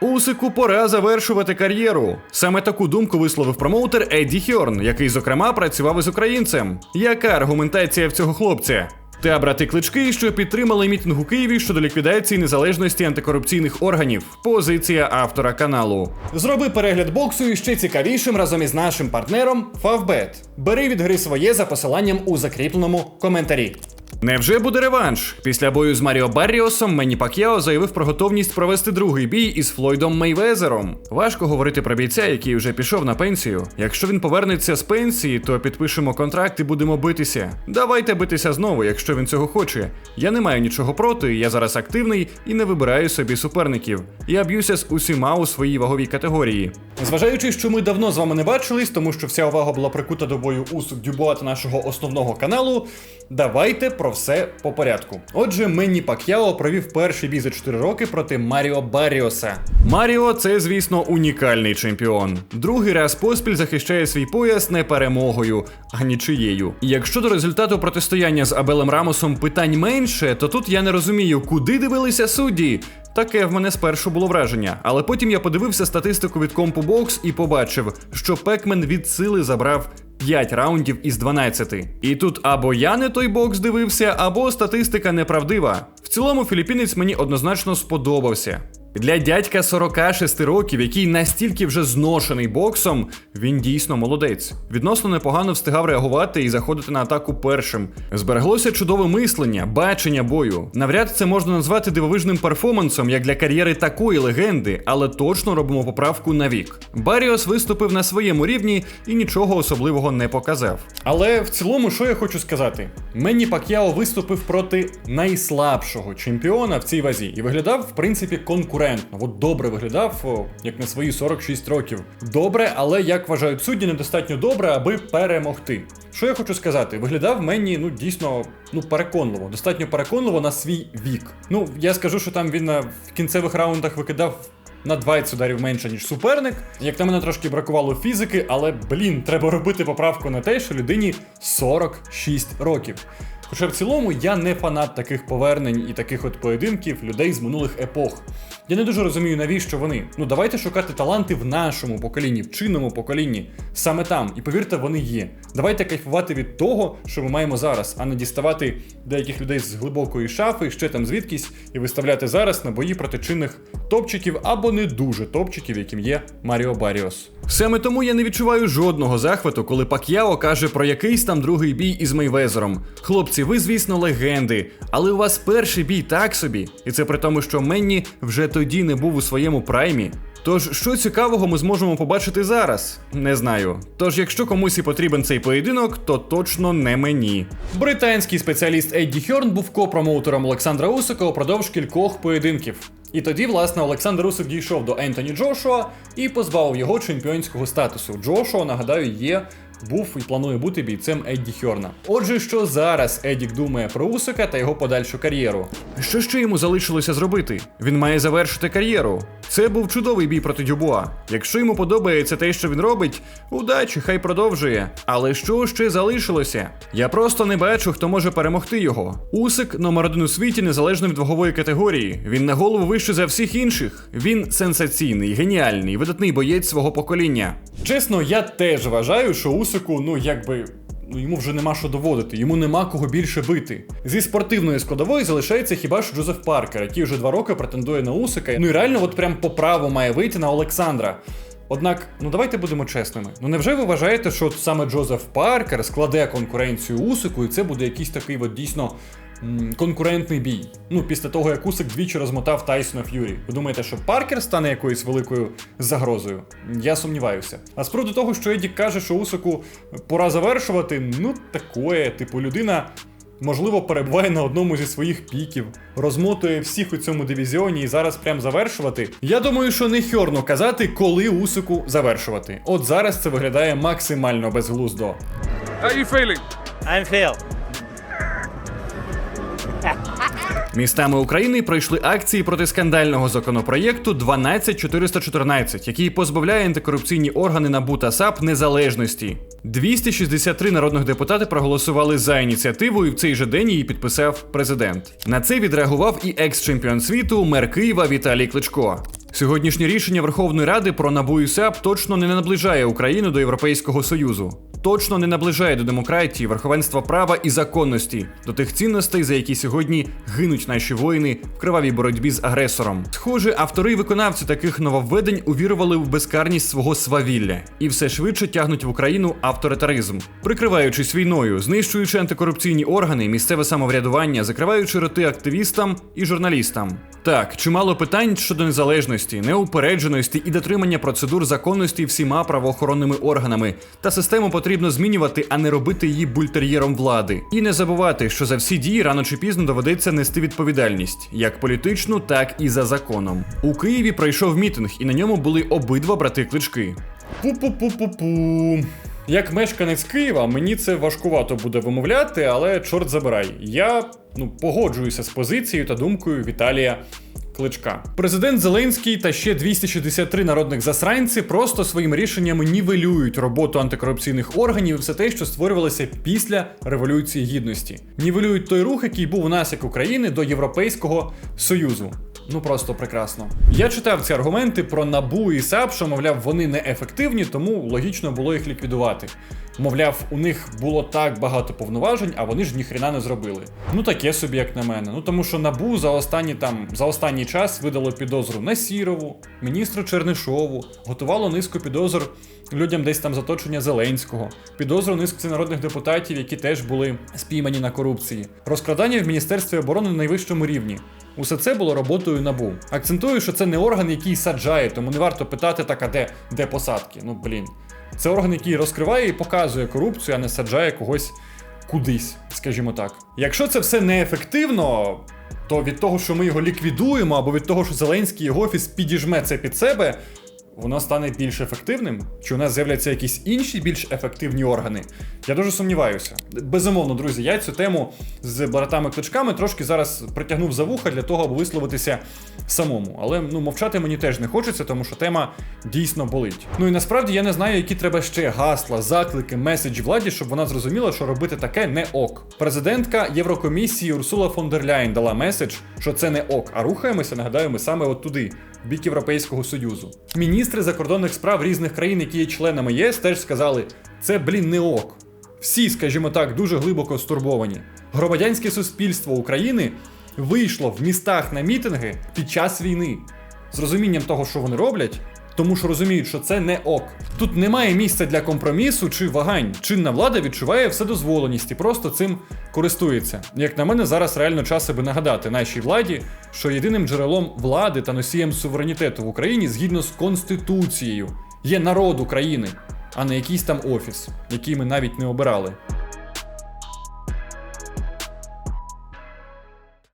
Усику пора завершувати кар'єру. Саме таку думку висловив промоутер Едді Хьорн, який, зокрема, працював із українцем. Яка аргументація в цього хлопця? Та брати клички, що підтримали мітинг у Києві щодо ліквідації незалежності антикорупційних органів. Позиція автора каналу. Зроби перегляд боксу і ще цікавішим разом із нашим партнером Favbet. Бери від гри своє за посиланням у закріпленому коментарі. Невже буде реванш? Після бою з Маріо Барріосом Мені Пак'яо заявив про готовність провести другий бій із Флойдом Мейвезером. Важко говорити про бійця, який вже пішов на пенсію. Якщо він повернеться з пенсії, то підпишемо контракт і будемо битися. Давайте битися знову, якщо він цього хоче. Я не маю нічого проти, я зараз активний і не вибираю собі суперників. Я б'юся з усіма у своїй ваговій категорії. Зважаючи, що ми давно з вами не бачились, тому що вся увага була прикута до бою Усук Дюбуа та нашого основного каналу. Давайте про все по порядку. Отже, Менні Пак'яо провів перший бій за 4 роки проти Маріо Барріоса. Маріо це, звісно, унікальний чемпіон. Другий раз поспіль захищає свій пояс не перемогою, а нічиєю. І якщо до результату протистояння з Абелем Рамосом питань менше, то тут я не розумію, куди дивилися судді. Таке в мене спершу було враження, але потім я подивився статистику від CompuBox і побачив, що Пекмен від сили забрав 5 раундів із 12. І тут або я не той бокс дивився, або статистика неправдива. В цілому філіппінець мені однозначно сподобався. Для дядька 46 років, який настільки вже зношений боксом, він дійсно молодець. Відносно непогано встигав реагувати і заходити на атаку першим. Збереглося чудове мислення, бачення бою. Навряд це можна назвати дивовижним перформансом як для кар'єри такої легенди, але точно робимо поправку на вік. Баріос виступив на своєму рівні і нічого особливого не показав. Але в цілому, що я хочу сказати? Менні Пак'яо виступив проти найслабшого чемпіона в цій вазі і виглядав, в принципі, конкурентно. От добре виглядав, як на свої 46 років. Добре, але як вважають судді, недостатньо добре, аби перемогти. Що я хочу сказати? Виглядав Менні, ну дійсно, ну переконливо, достатньо переконливо на свій вік. Ну, я скажу, що там він на в кінцевих раундах викидав. На 20 ударів менше, ніж суперник. Як на мене трошки бракувало фізики, але блін, треба робити поправку на те, що людині 46 років. Хоча в цілому я не фанат таких повернень і таких от поєдинків людей з минулих епох. Я не дуже розумію, навіщо вони. Ну давайте шукати таланти в нашому поколінні, в чинному поколінні, саме там. І повірте, вони є. Давайте кайфувати від того, що ми маємо зараз, а не діставати деяких людей з глибокої шафи, ще там звідкись, і виставляти зараз на бої проти чинних топчиків або не дуже топчиків, яким є Маріо Баріос. Саме тому я не відчуваю жодного захвату, коли Пак'яо каже про якийсь там другий бій із Мейвезером. Хлопці, ви, звісно, легенди, але у вас перший бій так собі. І це при тому, що Менні вже тоді не був у своєму праймі. Тож, що цікавого ми зможемо побачити зараз? Не знаю. Тож, якщо комусь і потрібен цей поєдинок, то точно не мені. Британський спеціаліст Едді Хьорн був копромоутером Олександра Усика упродовж кількох поєдинків. І тоді, власне, Олександр Усик дійшов до Ентоні Джошуа і позбавив його чемпіонського статусу. Джошуа, нагадаю, є. Був і планує бути бійцем Едді Хьорна. Отже, що зараз Едік думає про Усика та його подальшу кар'єру? Що ще йому залишилося зробити? Він має завершити кар'єру. Це був чудовий бій проти Дюбуа. Якщо йому подобається те, що він робить, удачі, хай продовжує. Але що ще залишилося? Я просто не бачу, хто може перемогти його. Усик номер один у світі незалежно від вагової категорії. Він на голову вище за всіх інших. Він сенсаційний, геніальний, видатний боєць свого покоління. Чесно, я теж вважаю, що Усику, ну якби. Ну, йому вже нема що доводити, йому нема кого більше бити. Зі спортивної складової залишається хіба що Джозеф Паркер, який вже два роки претендує на Усика. Ну і реально, от прям по праву має вийти на Олександра. Однак, ну давайте будемо чесними. Ну невже ви вважаєте, що саме Джозеф Паркер складе конкуренцію Усику, і це буде якийсь такий от дійсно конкурентний бій? Ну, після того, як Усик двічі розмотав Тайсона Ф'юрі. Ви думаєте, що Паркер стане якоюсь великою загрозою? Я сумніваюся. А з приводу того, що Едік каже, що Усику пора завершувати, ну такое, типу, людина. Можливо, перебуває на одному зі своїх піків, розмотує всіх у цьому дивізіоні і зараз прям завершувати. Я думаю, що не хьорно казати, коли Усику завершувати. От зараз це виглядає максимально безглуздо. How you feeling? I'm Phil. Містами України пройшли акції проти скандального законопроєкту 12414, який позбавляє антикорупційні органи НАБУ та САП незалежності. 263 народних депутати проголосували за ініціативу, і в цей же день її підписав президент. На це відреагував і екс-чемпіон світу, мер Києва Віталій Кличко. Сьогоднішнє рішення Верховної Ради про НАБУ і САП точно не наближає Україну до Європейського Союзу. Точно не наближає до демократії, верховенства права і законності, до тих цінностей, за які сьогодні гинуть наші воїни в кривавій боротьбі з агресором. Схоже, автори і виконавці таких нововведень увірували в безкарність свого свавілля і все швидше тягнуть в Україну авторитаризм, прикриваючись війною, знищуючи антикорупційні органи, місцеве самоврядування, закриваючи роти активістам і журналістам. Так, чимало питань щодо незалежності, неупередженості і дотримання процедур законності всіма правоохоронними органами. Та систему потрібно змінювати, а не робити її бультер'єром влади. І не забувати, що за всі дії рано чи пізно доведеться нести відповідальність, як політичну, так і за законом. У Києві пройшов мітинг, і на ньому були обидва брати клички. Пу-пу-пу-пу-пу. Як мешканець Києва, мені це важкувато буде вимовляти, але чорт забирай. Я ну погоджуюся з позицією та думкою Віталія. Кличка. Президент Зеленський та ще 263 народних засранці просто своїм рішенням нівелюють роботу антикорупційних органів і все те, що створювалося після Революції Гідності. Нівелюють той рух, який був у нас як України до Європейського Союзу. Ну просто прекрасно. Я читав ці аргументи про набу і САП, що мовляв, вони неефективні, тому логічно було їх ліквідувати. Мовляв, у них було так багато повноважень, а вони ж ніхрена не зробили. Ну таке собі, як на мене. Ну тому що набу за останні там за останній час видало підозру на Сірову, міністру Чернишову, готувало низку підозр людям десь там з оточення Зеленського, підозру низці народних депутатів, які теж були спіймані на корупції, розкрадання в міністерстві оборони на найвищому рівні. Усе це було роботою набу. Акцентую, що це не орган, який саджає, тому не варто питати так, а де, де посадки. Ну блін. Це орган, який розкриває і показує корупцію, а не саджає когось кудись, скажімо так. Якщо це все неефективно, то від того, що ми його ліквідуємо, або від того, що Зеленський і його офіс підіжме це під себе, воно стане більш ефективним? Чи у нас з'являться якісь інші більш ефективні органи? Я дуже сумніваюся. Безумовно, друзі, я цю тему з братами-кличками трошки зараз притягнув за вуха для того, аби висловитися самому. Але ну мовчати мені теж не хочеться, тому що тема дійсно болить. Ну і насправді я не знаю, які треба ще гасла, заклики, меседж владі, щоб вона зрозуміла, що робити таке не ок. Президентка Єврокомісії Урсула фон дер Ляйн дала меседж, що це не ок. А рухаємося, нагадаю, ми саме от туди, в бік Європейського Союзу. Міністри закордонних справ різних країн, які є членами ЄС, теж сказали, це блін не ок. Всі, скажімо так, дуже глибоко стурбовані. Громадянське суспільство України вийшло в містах на мітинги під час війни з розумінням того, що вони роблять, тому що розуміють, що це не ок. Тут немає місця для компромісу чи вагань. Чинна влада відчуває вседозволеність і просто цим користується. Як на мене, зараз реально час аби нагадати нашій владі, що єдиним джерелом влади та носієм суверенітету в Україні згідно з конституцією є народ України, а не якийсь там офіс, який ми навіть не обирали.